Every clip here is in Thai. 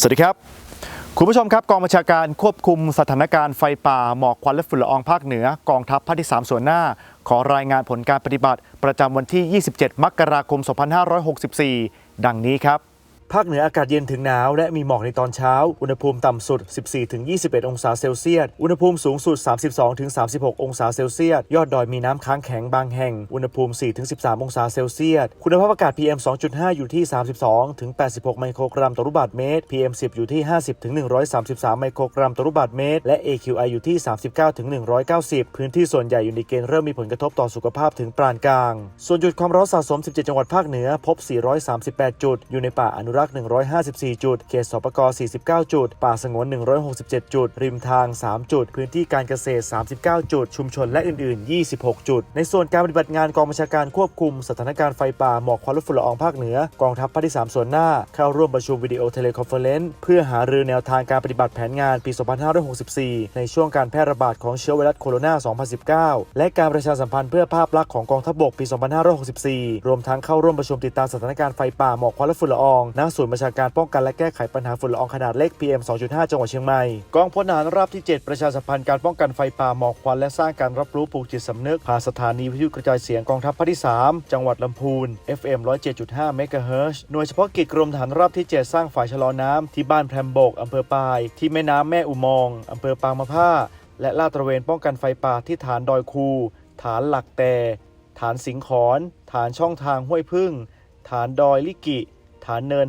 สวัสดีครับ คุณผู้ชมครับกองบัญชาการควบคุมสถานการณ์ไฟป่าหมอกควันและฝุ่นละอองภาคเหนือกองทัพภาคที่ 3 ส่วนหน้า ขอรายงานผลการปฏิบัติ ประจำวันที่ 27 มกราคม 2564 ดังนี้ครับ ภาคเหนืออากาศเย็นถึงหนาว และมีหมอกในตอนเช้า อุณหภูมิต่ำสุด 14-21 องศาเซลเซียส อุณหภูมิสูงสุด 32-36 องศาเซลเซียส ยอดดอยมีน้ำค้างแข็งบางแห่ง อุณหภูมิ 4-13 องศาเซลเซียส คุณภาพอากาศ PM 2.5 อยู่ที่ 32-86 ไมโครกรัมต่อลูกบาศก์เมตร PM 10 อยู่ที่ 50-133 ไมโครกรัมต่อลูกบาศก์เมตร และ AQI อยู่ที่ 39-190 พื้นที่ส่วนใหญ่อยู่ในเกณฑ์เริ่มมีผลกระทบต่อสุขภาพถึงปานกลาง ส่วนจุดความร้อนสะสม 17 จังหวัดภาคเหนือพบ 438 จุด อยู่ในป่าอนุรักษ์ 154 จุด เขตสปก49 จุด ป่าสงวน 167 จุด ริมทาง 3 จุด พื้นที่การเกษตร 39 จุด ชุมชนและอื่น ๆ 26 จุด ในส่วนการปฏิบัติงานกองบัญชาการควบคุม สถานการณ์ไฟป่าหมอกควันและฝุ่นละอองภาคเหนือกองทัพภาคที่ 3 ส่วนหน้า เข้าร่วมประชุมวิดีโอเทเลคอนเฟอเรนซ์เพื่อหารือแนวทางการปฏิบัติแผนงานปี 2564 ในช่วงการแพร่ระบาดของเชื้อไวรัสโคโรนา 2019 และการประชาสัมพันธ์เพื่อภาพลักษณ์ของกองทัพบกปี 2564 รวมทั้งเข้าร่วมประชุมติดตามสถานการณ์ไฟป่าหมอกควันและฝุ่นละอองณศูนย์บัญชาการป้องกันและแก้ไขปัญหาฝุ่นละอองขนาดเล็ก PM 2.5 จังหวัดเชียงใหม่ กองพลทหารราบที่ 7 ประชาสัมพันธ์การป้องกันไฟป่าหมอกควันและสร้างการรับรู้ปลูกจิตสำนึกผ่านสถานีวิทยุกระจายเสียงกองทัพภาคที่ 3 จังหวัดลำพูน FM 107.5เมกะเฮิรตซ์หน่วยเฉพาะกิจกรมทหารราบที่ 7 สร้างฝ่ายชะลอน้ำที่บ้านแพรมบกอำเภอปาย ที่แม่น้ำแม่อุโมงอำเภอปางมะผ้า และลาดตระเวนป้องกันไฟป่าที่ฐานดอยคู ฐานหลักแต่ ฐานสิงขอน ฐานช่องทางห้วยพึ่ง ฐานดอยลิกิ ฐานเนิน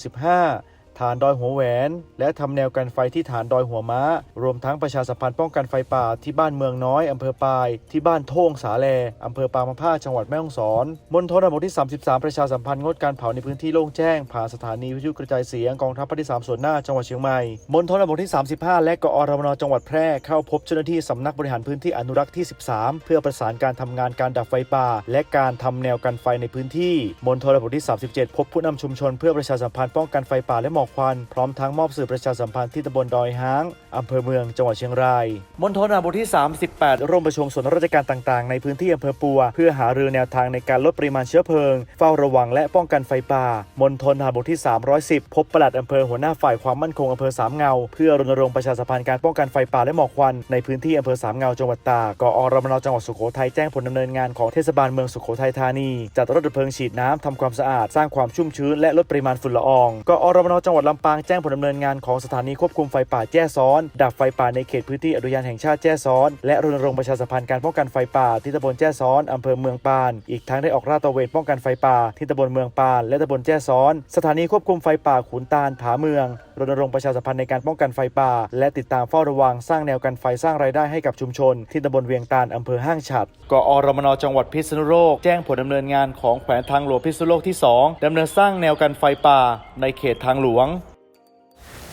585 ฐานดอยหัวแหวน และทำแนวกันไฟที่ฐานดอยหัวม้า รวมทั้งประชาสัมพันธ์ป้องกันไฟป่าที่บ้านเมืองน้อยอำเภอปาย ที่บ้านโท่งสาแลอำเภอปางมะผ้าจังหวัดแม่ฮ่องสอนมณฑลบกที่ 33 ประชาสัมพันธ์งดการเผาในพื้นที่โล่งแจ้งผ่านสถานีวิทยุกระจายเสียงกองทัพภาคที่ 3 ส่วนหน้าจังหวัดเชียงใหม่มณฑลบกที่ 35 และกอรมนจังหวัดแพร่เข้าพบเจ้าหน้าที่สำนักบริหารพื้นที่อนุรักษ์ที่ 13 เพื่อประสานการทำงานการดับไฟป่า และการทำแนวกันไฟในพื้นที่มณฑลบกที่ 37 พบผู้นำชุมชนเพื่อประชาสัมพันธ์ป้องกันไฟป่าและหมอกควัน พร้อมทั้งมอบสื่อประชาสัมพันธ์ที่ตำบลดอยห้างอำเภอเมืองจังหวัดเชียงรายมณฑลทหาบที่ 38 ร่วมประชุมส่วนราชการต่างๆ ในพื้นที่อำเภอปัว เพื่อหารือแนวทางในการลดปริมาณเชื้อเพลิง เฝ้าระวังและป้องกันไฟป่ามณฑลทหาบกที่ 310 พบปลัดอำเภอหัวหน้าฝ่ายความมั่นคงอำเภอสามเงา เพื่อรณรงค์ประชาสัมพันธ์การป้องกันไฟป่าและหมอกควันในพื้นที่อำเภอสามเงาจังหวัดตากกอรมนจังหวัดสุโขทัยแจ้งผลดำเนินงานของเทศบาลเมืองสุโขทัยธานีจัดรถดับเพลิงฉีดน้ำทำความสะอาดสร้างความชุ่มชื้นและลดปริมาณฝุ่นละอองกอรมนจังังหวัดลำปางแจ้งผลดำเนินงานของสถานีควบคุมไฟป่าแจ้ซ้อน ดับไฟป่าในเขตพื้นที่อุทยานแห่งชาติแจ้ซ้อน และรณรงค์ประชาสัมพันธ์การป้องกันไฟป่าที่ตำบลแจ้ซ้อนอำเภอเมืองปาน อีกทั้งได้ออกราดตระเวนป้องกันไฟป่าที่ตำบลเมืองปาน และตำบลแจ้ซ้อน สถานีควบคุมไฟป่าขุนตาลผาเมืองรณรงค์ประชาสัมพันธ์ในการป้องกันไฟป่า และติดตามเฝ้าระวังสร้างแนวกันไฟสร้างรายได้ให้กับชุมชน ที่ตำบลเวียงตาลอำเภอห้างฉัดกอรมนจังหวัดพิษณุโลกแจ้งผลดำเนินงานของแขวงทางหลวงพิษณุโลกที่สองดำเนินสร้างแนวกันไฟป่า ในเขตทางหลวงวง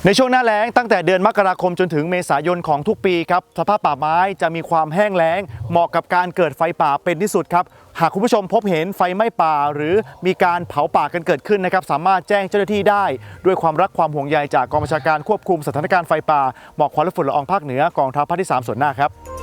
ในช่วงหน้าแล้งตั้งแต่เดือนมกราคมจนถึงเมษายนของทุกปีครับสภาพป่าไม้จะมีความแห้งแล้ง เหมาะกับการเกิดไฟป่าเป็นที่สุดครับหากคุณผู้ชมพบเห็นไฟไหม้ป่า หรือมีการเผาป่ากันเกิดขึ้นนะครับ สามารถแจ้งเจ้าหน้าที่ได้ ด้วยความรักความห่วงใยจากกองบัญชาการควบคุมสถานการณ์ไฟป่าหมอกควันและฝุ่นละอองภาคเหนือกองทัพภาคที่ 3 ส่วนหน้าครับ